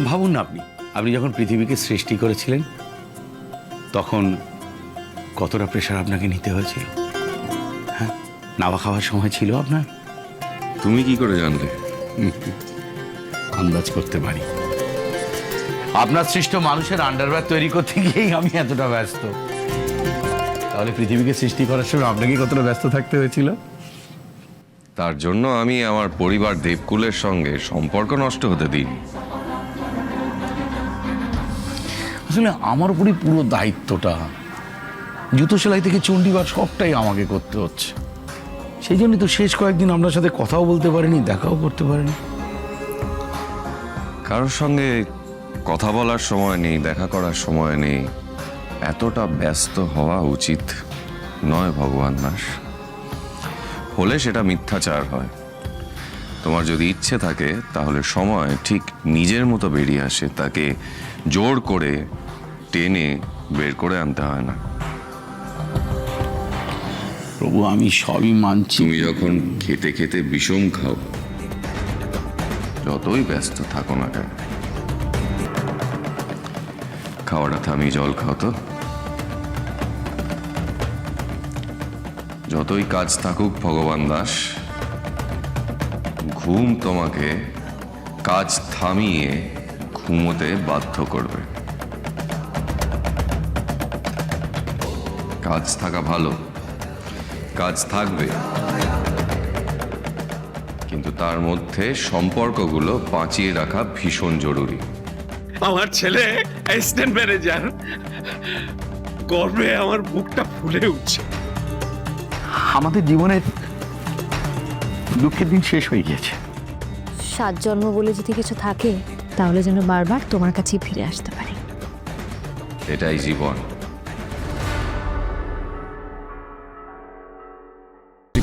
ভাবুন না আপনি আপনি যখন পৃথিবীকে সৃষ্টি করেছিলেন তখন কতটা প্রেশার আপনাকে নিতে হয়েছিল? হ্যাঁ? নাওয়া খাওয়ার সময় ছিল আপনার? তুমি কি করে জানলে? আন্দাজ করতে পারি। আপনার সৃষ্ট মানুষের আন্ডারওয়্যার তৈরি করতে গিয়েই আমি এতটা ব্যস্ত। তাহলে পৃথিবীকে সৃষ্টি করার সময় আপনাকে কতটা ব্যস্ত থাকতে হয়েছিল? তার জন্য আমি আমার পরিবার দেবকুলের সঙ্গে সম্পর্ক নষ্ট হতে দিইনি। আসলে আমার উপরই পুরো দায়িত্বটা। জুতো সেলাই থেকে চণ্ডীবার সবটাই আমাকে করতে হচ্ছে। সেই জন্যই তো শেষ কয়েকদিন আপনার সাথে কথাও বলতে পারিনি, দেখাও করতে পারিনি। কারোর সঙ্গে কথা বলার সময় নেই, দেখা করার সময় নেই, এতটা ব্যস্ত হওয়া উচিত নয় ভগবান দাস। হলে সেটা মিথ্যাচার হয়। তোমার যদি ইচ্ছে থাকে, তাহলে সময় ঠিক নিজের মতো বেরিয়ে আসে, তাকে জোর করে টেনে বের করে আনতে হয় না। প্রভু আমি সবই মানছি। তুমি যখন খেতে খেতে বিষম খাও যতই ব্যস্ত থাকো না কেন খাওয়াটা থামি জল খাও তো। যতই কাজ থাকুক ভগবান দাস ঘুম তোমাকে কাজ থামিয়ে ঘুমোতে বাধ্য করবে। কাজ থাকা ভালো। কাজ থাকবে। কিন্তু তার মধ্যে সম্পর্কগুলো বাঁচিয়ে রাখা ভীষণ জরুরি। আমার ছেলে অ্যাসিস্ট্যান্ট ম্যানেজার। গর্বে আমার বুকটা ফুলে উঠছে। আমাদের জীবনের দুঃখের দিন শেষ হয়ে গিয়েছে। সাত জন্ম বলে যদি কিছু থাকে তাহলে যেন বারবার তোমার কাছেই ফিরে আসতে পারি। এটাই জীবন।